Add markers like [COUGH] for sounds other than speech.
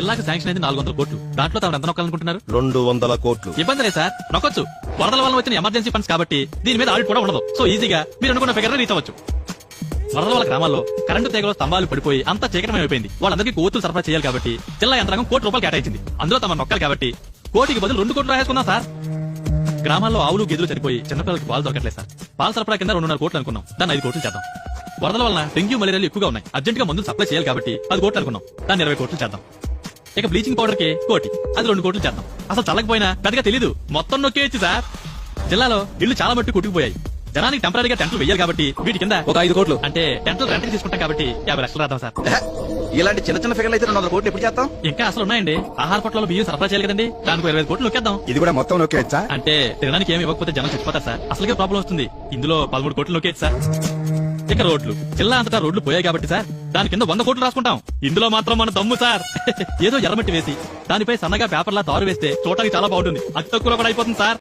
జిల్లాకు శాంక్షన్ అయింది నాలుగు వందల కోట్లు. దాంట్లో తాము ఎంత నొక్కాలనుకుంటున్నారు? రెండు వందల కోట్లు. ఇబ్బంది లేదు సార్. నొక్కొచ్చు. వరదల వల్ల వచ్చిన ఎమర్జెన్సీ ఫండ్స్ కాబట్టి దీని మీద ఆడిట్ కూడా ఉండదు. సో ఈజీగా మీరు అనుకున్న ఫిగర్ రీచ్ అవ్వచ్చు. వరదల వల్ల గ్రామాల్లో కరెంటు తీగలో స్తంభాలు పడిపోయి అంతా చీకటమయం అయిపోయింది వాళ్ళందరికీ కోతులు సరఫరా చేయాలి కాబట్టి జిల్లా యంత్రాంగం కోటి రూపాయలు కేటాయించింది. అందులో తమ నొక్కాలి కాబట్టి కోటికి బదులు రెండు కోట్లు రాసుకున్నాం సార్. గ్రామాల్లో ఆవులు గేదెలు చనిపోయి చిన్నపిల్లలకి పాలు దొరకట్లేదు సార్. పాల సరఫరా కింద రెండున్నర కోట్లు అనుకున్నాం. దాన్ని ఐదు కోట్లు చేద్దాం. వరదల వలన డెంగ్యూ మలేరియాలు ఎక్కువగా ఉన్నాయి. అర్జెంట్గా మందులు సప్లై చేయాలి కాబట్టి పది కోట్లు అనుకున్నాం. దాన్ని ఇరవై కోట్లు చేద్దాం. ఇక బ్లీచింగ్ పౌడర్కి కోటి. అది రెండు కోట్లు చేద్దాం. అసలు చల్లకపోయినా పెద్దగా తెలీదు. మొత్తం నొక్కేయచ్చు సార్. జిల్లాలో ఇల్లు చాలా మట్టు కొట్టుకుపోయాయి జనానికి టెంపరీగా టెంట్లు వేయాలి కాబట్టి వీటి కింద ఒక ఐదు కోట్లు. అంటే టెంట్లు రెంట్కి తీసుకుంటాం కాబట్టి యాభై లక్షలు రాదాం సార్. ఇలాంటి చిన్న చిన్న ఫిగర్లు అయితే రెండు వందల కోట్లు ఎప్పుడు చేస్తాం? ఇంకా అసలు ఉన్నాయండి. ఆహార పొట్లలో బియ్యం సరఫరా చేయాలి కదండి. దానికి ఇరవై కోట్లు నొక్కేద్దాం. ఇది కూడా మొత్తం నొక్కేయచ్చా? అంటే తినడానికి ఏమి ఇవ్వకపోతే జనం చచ్చిపోతారు సార్. అసలుకే ప్రాబ్లం వస్తుంది. ఇందులో పదమూడు కోట్లు నొక్కేది సార్. ఇక రోడ్లు. జిల్లా అంతటా రోడ్లు పోయాయి కాబట్టి సార్. దాని కింద వంద కోట్లు రాసుకుంటాం. ఇందులో మాత్రం మన దమ్ము సార్. [LAUGHS] ఏదో ఎర్రమట్టి వేసి దానిపై సన్నగా పేపర్లా తారు వేస్తే చూడటానికి చాలా బాగుంటుంది. అతి తక్కువలో కూడా అయిపోతుంది సార్.